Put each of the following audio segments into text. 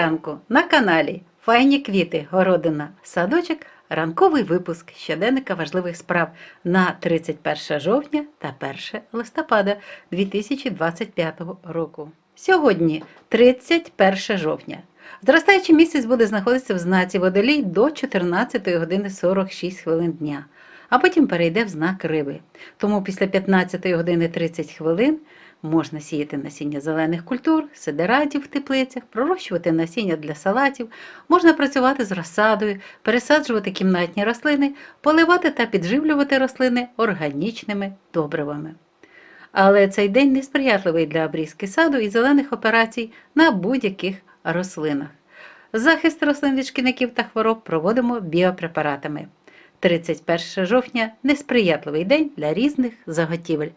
ранку на каналі Файні квіти, городина, садочок, ранковий випуск щоденника важливих справ на 31 жовтня та 1 листопада 2025 року. Сьогодні 31 жовтня. Зростаючий місяць буде знаходитися в знаці водолій до 14 години 46 хвилин дня, а потім перейде в знак риби. Тому після 15 години 30 хвилин можна сіяти насіння зелених культур, сидератів в теплицях, пророщувати насіння для салатів, можна працювати з розсадою, пересаджувати кімнатні рослини, поливати та підживлювати рослини органічними добривами. Але цей день несприятливий для обрізки саду і зелених операцій на будь-яких рослинах. Захист рослин від шкідників та хвороб проводимо біопрепаратами. 31 жовтня несприятливий день для різних заготівель.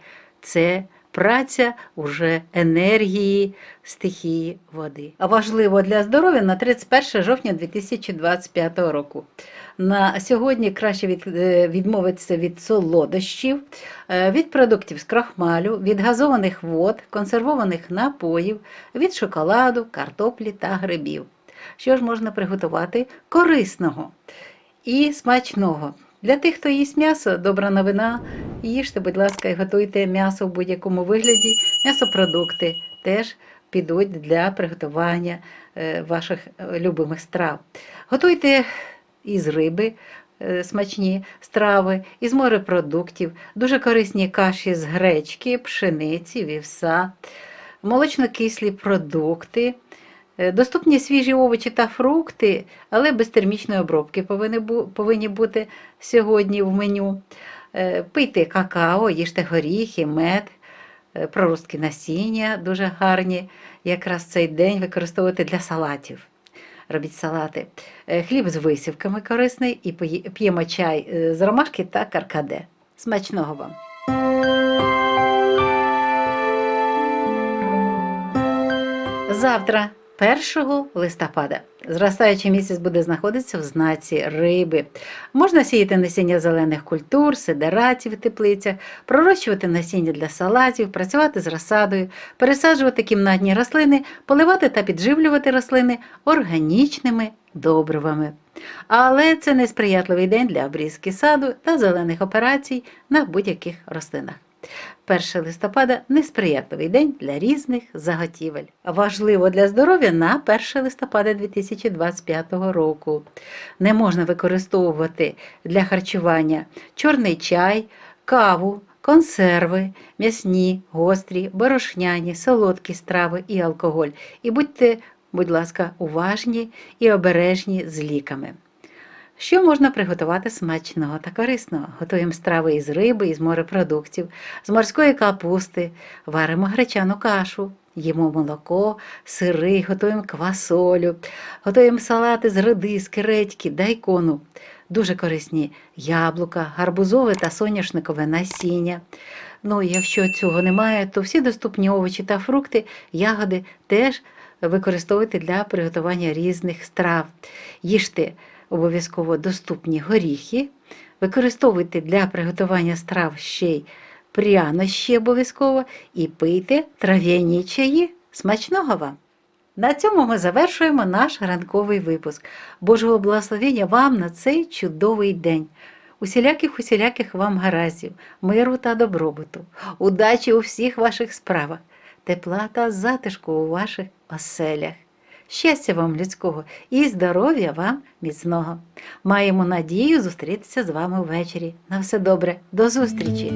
Це праця уже енергії стихії води. А важливо для здоров'я на 31 жовтня 2025 року. На сьогодні краще від, е, відмовитися від солодощів, е, від продуктів з крахмалю, від газованих вод, консервованих напоїв, від шоколаду, картоплі та грибів. Що ж можна приготувати корисного і смачного? Для тих, хто їсть м'ясо, добра новина. Їжте, будь ласка, і готуйте м'ясо в будь-якому вигляді. М'ясопродукти теж підуть для приготування е, ваших е, любимих страв. Готуйте із риби е, смачні страви, із морепродуктів, дуже корисні каші з гречки, пшениці, вівса, молочно-кислі продукти. Е, Доступні свіжі овочі та фрукти, але без термічної обробки повинні, бути сьогодні в меню. Е, Пийте какао, їжте горіхи, мед, е, проростки насіння дуже гарні. Якраз цей день використовувати для салатів. Робіть салати. Хліб з висівками корисний і п'ємо чай з ромашки та каркаде. Смачного вам! Завтра, 1 листопада, зростаючий місяць буде знаходитися в знаці риби. Можна сіяти насіння зелених культур, сидератів в теплицях, пророщувати насіння для салатів, працювати з розсадою, пересаджувати кімнатні рослини, поливати та підживлювати рослини органічними добривами. Але це несприятливий день для обрізки саду та зелених операцій на будь-яких рослинах. 1 листопада несприятливий день для різних заготівель. Важливо для здоров'я на 1 листопада 2025 року. Не можна використовувати для харчування чорний чай, каву, консерви, м'ясні, гострі, борошняні, солодкі страви і алкоголь. І будьте, будь ласка, уважні і обережні з ліками. Що можна приготувати смачного та корисного? Готуємо страви із риби, із морепродуктів, з морської капусти, варимо гречану кашу, їмо молоко, сири, готуємо квасолю, готуємо салати з редиски, редьки, дайкону. Дуже корисні яблука, гарбузове та соняшникове насіння. Ну, якщо цього немає, то всі доступні овочі та фрукти, ягоди теж використовуйте для приготування різних страв. Їжте обов'язково доступні горіхи, використовуйте для приготування страв ще й прянощі обов'язково і пийте трав'яні чаї. Смачного вам! На цьому ми завершуємо наш ранковий випуск. Божого благословення вам на цей чудовий день. Усіляких усіляких вам гараздів, миру та добробуту, удачі у всіх ваших справах, тепла та затишку у ваших оселях. Щастя вам людського і здоров'я вам міцного. Маємо надію зустрітися з вами ввечері. На все добре, до зустрічі!